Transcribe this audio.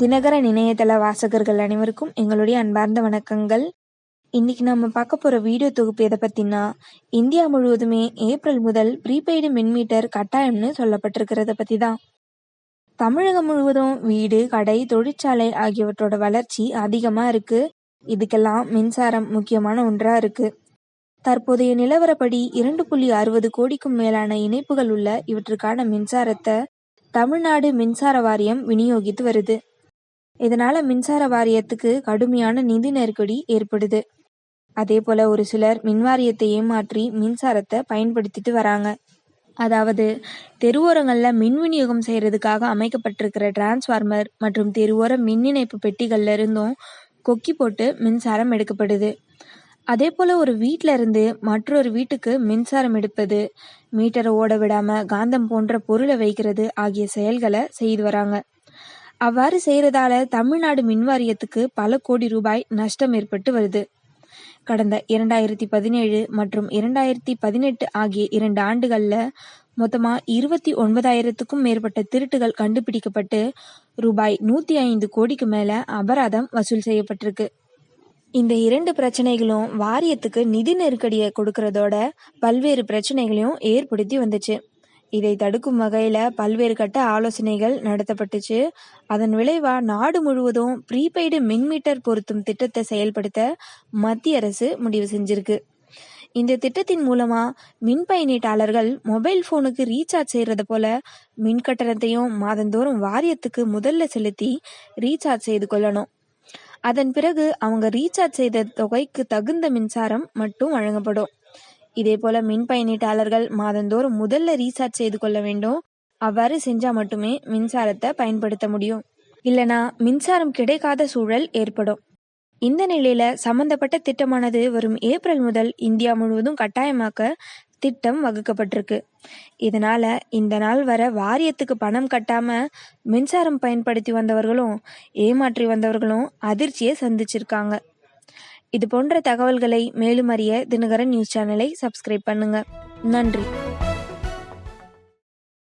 தினகரன் இணையதள வாசகர்கள் அனைவருக்கும் எங்களுடைய அன்பார்ந்த வணக்கங்கள். இன்னைக்கு நம்ம பார்க்க போற வீடியோ தொகுப்பு எதை பற்றினா இந்தியா முழுவதுமே ஏப்ரல் முதல் ப்ரீபெய்டு மின் மீட்டர் கட்டாயம்னு சொல்லப்பட்டிருக்கிறத பத்தி தான் தமிழகம் முழுவதும் வீடு கடை தொழிற்சாலை ஆகியவற்றோட வளர்ச்சி அதிகமா இருக்கு. இதுக்கெல்லாம் மின்சாரம் முக்கியமான ஒன்றா இருக்கு. தற்போதைய நிலவரப்படி இரண்டு புள்ளி அறுபது கோடிக்கும் மேலான இணைப்புகள் உள்ள இவற்றுக்கான மின்சாரத்தை தமிழ்நாடு மின்சார வாரியம் விநியோகித்து வருது. இதனால மின்சார வாரியத்துக்கு கடுமையான நிதி நெருக்கடி ஏற்படுது. அதே போல ஒரு சிலர் மின்வாரியத்தை ஏமாற்றி மின்சாரத்தை பயன்படுத்திட்டு வராங்க. அதாவது தெருவோரங்கள்ல மின் விநியோகம் செய்யறதுக்காக அமைக்கப்பட்டிருக்கிற டிரான்ஸ்ஃபார்மர் மற்றும் தெருவோர மின் இணைப்பு பெட்டிகள்ல இருந்தும் கொக்கி போட்டு மின்சாரம் எடுக்கப்படுது. அதே போல ஒரு வீட்ல இருந்து மற்றொரு வீட்டுக்கு மின்சாரம் எடுப்பது மீட்டரை ஓட விடாம காந்தம் போன்ற பொருளை வைக்கிறது ஆகிய செயல்களை செய்து வராங்க. அவ்வாறு செய்யறதால தமிழ்நாடு மின்வாரியத்துக்கு பல கோடி ரூபாய் நஷ்டம் ஏற்பட்டு வருது. கடந்த இரண்டாயிரத்தி பதினேழு மற்றும் இரண்டாயிரத்தி பதினெட்டு ஆகிய இரண்டு ஆண்டுகள்ல மொத்தமா இருபத்தி ஒன்பதாயிரத்துக்கும் மேற்பட்ட திருட்டுகள் கண்டுபிடிக்கப்பட்டு ரூபாய் நூத்தி ஐந்து கோடிக்கு மேல அபராதம் வசூல் செய்யப்பட்டிருக்கு. இந்த இரண்டு பிரச்சனைகளும் வாரியத்துக்கு நிதி நெருக்கடியை கொடுக்கறதோட பல்வேறு பிரச்சனைகளையும் ஏற்படுத்தி வந்துச்சு. இதை தடுக்கும் வகையில பல்வேறு கட்ட ஆலோசனைகள் நடத்தப்பட்டுச்சு. அதன் விளைவா நாடு முழுவதும் ப்ரீபெய்டு மின் மீட்டர் பொருத்தும் திட்டத்தை செயல்படுத்த மத்திய அரசு முடிவு செஞ்சிருக்கு. இந்த திட்டத்தின் மூலமா மின் பயணீட்டாளர்கள் மொபைல் போனுக்கு ரீசார்ஜ் செய்யறது போல மின் கட்டணத்தையும் மாதந்தோறும் வாரியத்துக்கு முதல்ல செலுத்தி ரீசார்ஜ் செய்து கொள்ளணும். அதன் பிறகு அவங்க ரீசார்ஜ் செய்த தொகைக்கு தகுந்த மின்சாரம் மட்டும் வழங்கப்படும். இதே போல மின் பயணீட்டாளர்கள் மாதந்தோறும் முதல்ல ரீசார்ஜ் செய்து கொள்ள வேண்டும். அவ்வாறு செஞ்சா மட்டுமே மின்சாரத்தை பயன்படுத்த முடியும். இல்லனா மின்சாரம் கிடைக்காத சூழல் ஏற்படும். இந்த நிலையில சம்பந்தப்பட்ட திட்டமானது வரும் ஏப்ரல் முதல் இந்தியா முழுவதும் கட்டாயமாக்க திட்டம் வகுக்கப்பட்டிருக்கு. இதனால இந்த நாள் வர வாரியத்துக்கு பணம் கட்டாம மின்சாரம் பயன்படுத்தி வந்தவர்களும் ஏமாற்றி வந்தவர்களும் அதிர்ச்சியை சந்திச்சிருக்காங்க. இது போன்ற தகவல்களை மேலும் அறிய தினகரன் நியூஸ் சேனலை சப்ஸ்கிரைப் பண்ணுங்க. நன்றி.